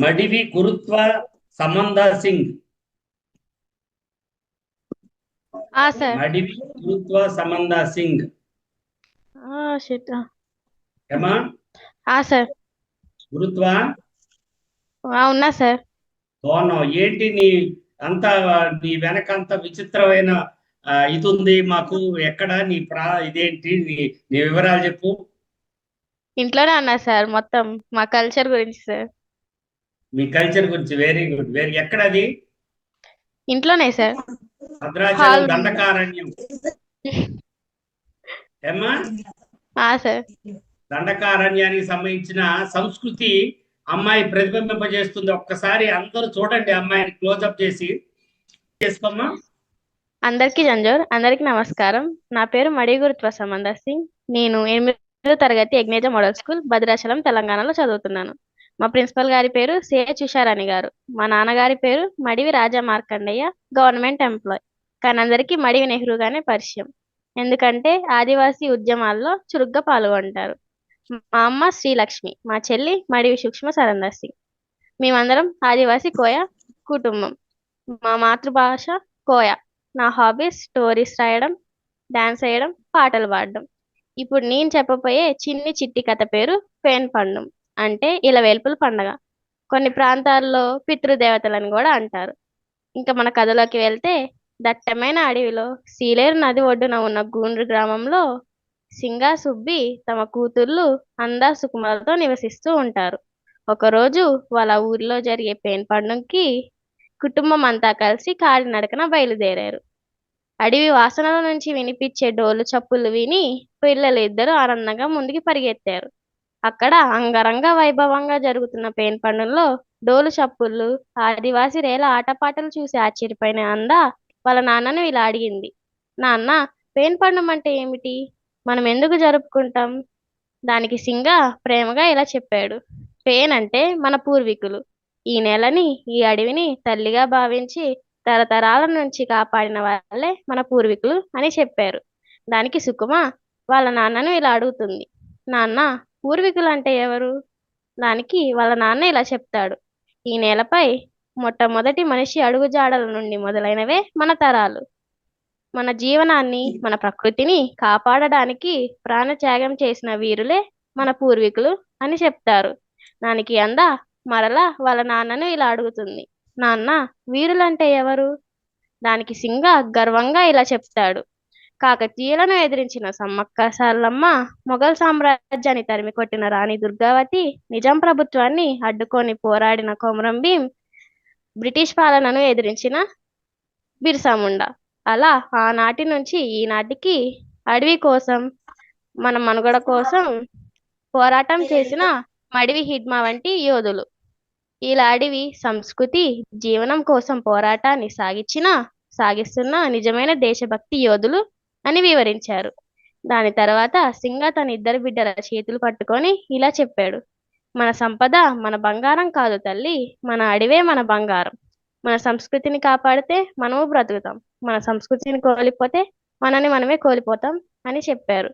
మడివి గురుత్వ సంబంధ సింగ్. ఆ సార్. మడివి గురుత్వ సంబంధ సింగ్. ఏమా? సార్. గురుత్వ? ఆ ఉన్నా సార్. ఏంటి నీ అంత నీ వెనక అంత విచిత్రమైన ఇది ఉంది మాకు ఎక్కడ నీ ప్రా ఇదేంటి నీ నీ వివరాలు చెప్పు. ఇంట్లోనే ఉన్నా సార్ మొత్తం మా కల్చర్ గురించి సార్. మీ కల్చర్ గురించి వెరీ గుడ్ వెరీ ఎక్కడ అది ఇంట్లోనే సార్. భద్రాచలం దండకారణ్యం. ఏమ్మా? సార్. దండకారణ్యానికి సంబంధించిన సంస్కృతి అమ్మాయి ప్రతిబింబింపజేస్తుంది. ఒక్కసారి అందరూ చూడండి అమ్మాయిని క్లోజప్ చేసి. చేసుకోమ్మా. అందరికీ జంజోర్ అందరికీ నమస్కారం. నా పేరు మడి గురుత్వ సంబంధ సింగ్. నేను ఎనిమిదో తరగతి యజ్ఞేజ మోడల్ స్కూల్ భద్రాచలం తెలంగాణలో చదువుతున్నాను. మా ప్రిన్సిపల్ గారి పేరు సిహెచ్ ఉషారాణి గారు. మా నాన్నగారి పేరు మడివి రాజా మార్కండయ్య గవర్నమెంట్ ఎంప్లాయ్. కానీ అందరికీ మడివి నెహ్రూగానే పరిచయం. ఎందుకంటే ఆదివాసీ ఉద్యమాల్లో చురుగ్గా పాల్గొంటారు. మా అమ్మ శ్రీలక్ష్మి మా చెల్లి మడివి సూక్ష్మ సరందర్ సింగ్. మేమందరం ఆదివాసీ కోయ కుటుంబం. మా మాతృభాష కోయ. నా హాబీస్ స్టోరీస్ రాయడం డాన్స్ వేయడం పాటలు పాడడం. ఇప్పుడు నేను చెప్పబోయే చిన్ని చిట్టి కథ పేరు పేన్ పండుం. అంటే ఇలా ఇలవేల్పుల పండగ. కొన్ని ప్రాంతాల్లో పితృదేవతలని కూడా అంటారు. ఇంకా మన కథలోకి వెళ్తే దట్టమైన అడవిలో సీలేరు నది ఒడ్డున ఉన్న గూండ్రు గ్రామంలో సింగా సుబ్బి తమ కూతుర్లు అందా సుకుమాలతో నివసిస్తూ ఉంటారు. ఒకరోజు వాళ్ళ ఊరిలో జరిగే పేన్ పండుగకి కుటుంబం అంతా కలిసి కాలినడకన బయలుదేరారు. అడవి వాసనల నుంచి వినిపించే డోలు చప్పులు విని పిల్లలు ఇద్దరు ఆనందంగా ముందుకు పరిగెత్తారు. అక్కడ అంగరంగ వైభవంగా జరుగుతున్న పేన్ పండుగలో డోలు చప్పుళ్ళు ఆదివాసి రేల ఆటపాటలు చూసి ఆశ్చర్యపోయిన అంద వాళ్ళ నాన్నను ఇలా అడిగింది. నాన్న పేన్ పండుగ అంటే ఏమిటి? మనం ఎందుకు జరుపుకుంటాం? దానికి సింగ ప్రేమగా ఇలా చెప్పాడు. పేన్ అంటే మన పూర్వీకులు. ఈ నెలని ఈ అడవిని తల్లిగా భావించి తరతరాల నుంచి కాపాడిన వాళ్ళే మన పూర్వీకులు అని చెప్పారు. దానికి సుకుమ వాళ్ళ నాన్నను ఇలా అడుగుతుంది. నాన్న పూర్వీకులు అంటే ఎవరు? దానికి వాళ్ళ నాన్న ఇలా చెప్తాడు. ఈ నేలపై మొట్టమొదటి మనిషి అడుగుజాడల నుండి మొదలైనవే మన తరాలు. మన జీవనాన్ని మన ప్రకృతిని కాపాడడానికి ప్రాణత్యాగం చేసిన వీరులే మన పూర్వీకులు అని చెప్తారు. దానికి అంద మరలా వాళ్ళ నాన్నను ఇలా అడుగుతుంది. నాన్న వీరులంటే ఎవరు? దానికి సింగ గర్వంగా ఇలా చెప్తాడు. కాకతీయులను ఎదిరించిన సమ్మక్క సారలమ్మ మొఘల్ సామ్రాజ్యాన్ని తరిమి కొట్టిన రాణి దుర్గావతి నిజాం ప్రభుత్వాన్ని అడ్డుకొని పోరాడిన కొమరం భీం బ్రిటిష్ పాలనను ఎదిరించిన బిర్సాముండా. అలా ఆనాటి నుంచి ఈనాటికి అడవి కోసం మన మనుగడ కోసం పోరాటం చేసిన మడివి హిడ్మా వంటి యోధులు. ఇలా అడవి సంస్కృతి జీవనం కోసం పోరాటాన్ని సాగించిన సాగిస్తున్న నిజమైన దేశభక్తి యోధులు అని వివరించారు. దాని తర్వాత సింగ తన ఇద్దరు బిడ్డల చేతులు పట్టుకొని ఇలా చెప్పాడు. మన సంపద మన బంగారం కాదు తల్లి మన అడివే మన బంగారం. మన సంస్కృతిని కాపాడితే మనము బ్రతుకుతాం. మన సంస్కృతిని కోల్పోతే మనని మనమే కోల్పోతాం అని చెప్పారు.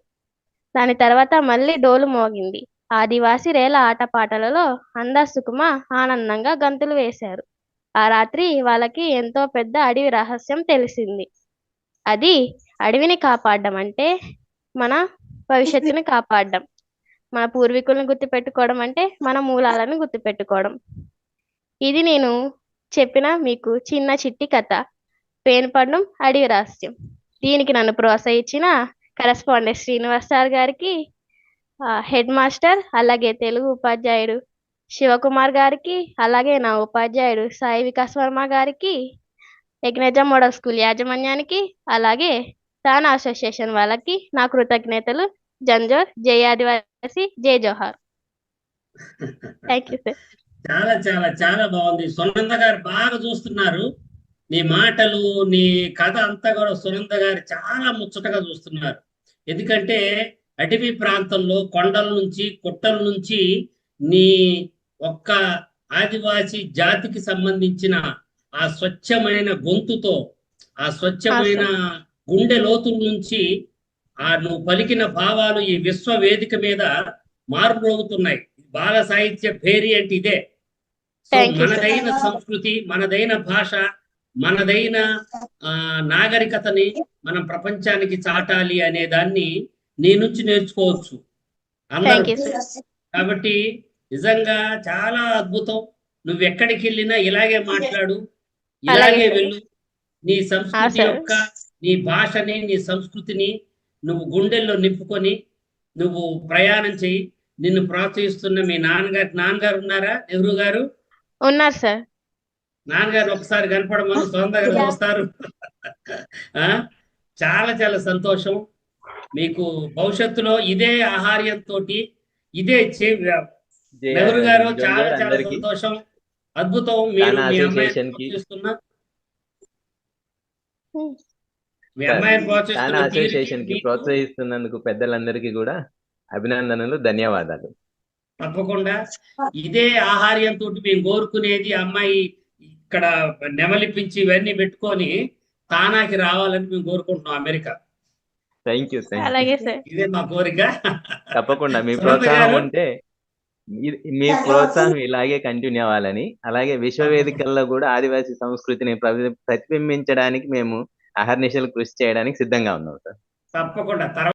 దాని తర్వాత మళ్ళీ డోలు మోగింది. ఆదివాసి రేల ఆటపాటలలో అందా సుకుమ ఆనందంగా గంతులు వేశారు. ఆ రాత్రి వాళ్ళకి ఎంతో పెద్ద అడవి రహస్యం తెలిసింది. అది అడవిని కాపాడడం అంటే మన భవిష్యత్తుని కాపాడడం. మన పూర్వీకులను గుర్తుపెట్టుకోవడం అంటే మన మూలాలను గుర్తుపెట్టుకోవడం. ఇది నేను చెప్పిన మీకు చిన్న చిట్టి కథ. పేనుపండం అడవి రహస్యం. దీనికి నన్ను ప్రోత్సహించిన కరెస్పాండెంట్ శ్రీనివాస్ సార్ గారికి హెడ్ మాస్టర్ అలాగే తెలుగు ఉపాధ్యాయుడు శివకుమార్ గారికి అలాగే నా ఉపాధ్యాయుడు సాయి వికాస్ వర్మ గారికి యజ్ఞజ మోడల్ స్కూల్ యాజమాన్యానికి అలాగే తానా అసోసియేషన్ వాళ్ళకి నా కృతజ్ఞతలు. జంజోర్ జై ఆదివాసి జై జోహార్. థ్యాంక్ యూ సార్ చాలా చాలా చాలా బాగుంది. సునంద గారు బాగా చూస్తున్నారు. నీ మాటలు నీ కథ అంతా కూడా సునంద గారు చాలా ముచ్చటగా చూస్తున్నారు. ఎందుకంటే అటవీ ప్రాంతంలో కొండల నుంచి కుట్టల నుంచి నీ ఒక్క ఆదివాసి జాతికి సంబంధించిన ఆ స్వచ్ఛమైన గొంతుతో ఆ స్వచ్ఛమైన గుండె లోతుల నుంచి ఆ నువ్వు పలికిన భావాలు ఈ విశ్వ వేదిక మీద మార్పులోగుతున్నాయి బాల సాహిత్య భేరి అంటే ఇదే. మనదైన సంస్కృతి మనదైన భాష మనదైన ఆ, నాగరికతని మనం ప్రపంచానికి చాటాలి అనే దాన్ని నీ నుంచి నేర్చుకోవచ్చు అందరూ కాబట్టి నిజంగా చాలా అద్భుతం నువ్వు ఎక్కడికి వెళ్ళినా ఇలాగే మాట్లాడు ఇలాగే. వెళ్ళు నీ సంస్కృతి. యొక్క నీ భాషని నీ సంస్కృతిని నువ్వు గుండెల్లో నింపుకొని నువ్వు ప్రయాణం చెయ్యి నిన్ను ప్రోత్సహిస్తున్న మీ నాన్నగారు నాన్నగారు ఉన్నారా? నెహ్రూ గారు? ఉన్నారు సార్. నాన్నగారు ఒకసారి కనపడమని సొంతంగా వస్తారు ఆ? చాలా చాలా సంతోషం. మీకు భవిష్యత్తులో ఇదే ఆహార్యంతో ఇదే నెహ్రూ గారు చాలా చాలా సంతోషం. అద్భుతం. మీరు మీ అమ్మాయిని ప్రోత్సహిస్తున్న అసోసియేషన్కి ప్రోత్సహిస్తున్నందుకు పెద్దలందరికీ కూడా అభినందనలు ధన్యవాదాలు. తప్పకుండా. ఇదే ఆహార్యంతో మేము కోరుకునేది అమ్మాయి ఇక్కడ నెమలిపించి ఇవన్నీ పెట్టుకొని తానాకి రావాలని మేము కోరుకుంటున్నాం అమెరికా. థ్యాంక్ యూ థ్యాంక్ అలాగే సార్. ఇదే మా కోరిక. తప్పకుండా మీ ప్రోత్సాహం? ఉంటే మీ- ప్రోత్సాహం ఇలాగే కంటిన్యూ అవ్వాలని. అలాగే విశ్వవేదికల్లో కూడా ఆదివాసీ సంస్కృతిని ప్రతి- ప్రతిబింబించడానికి మేము అహర్నిశలు కృషి చేయడానికి సిద్ధంగా ఉన్నాం సార్. తప్పకుండా.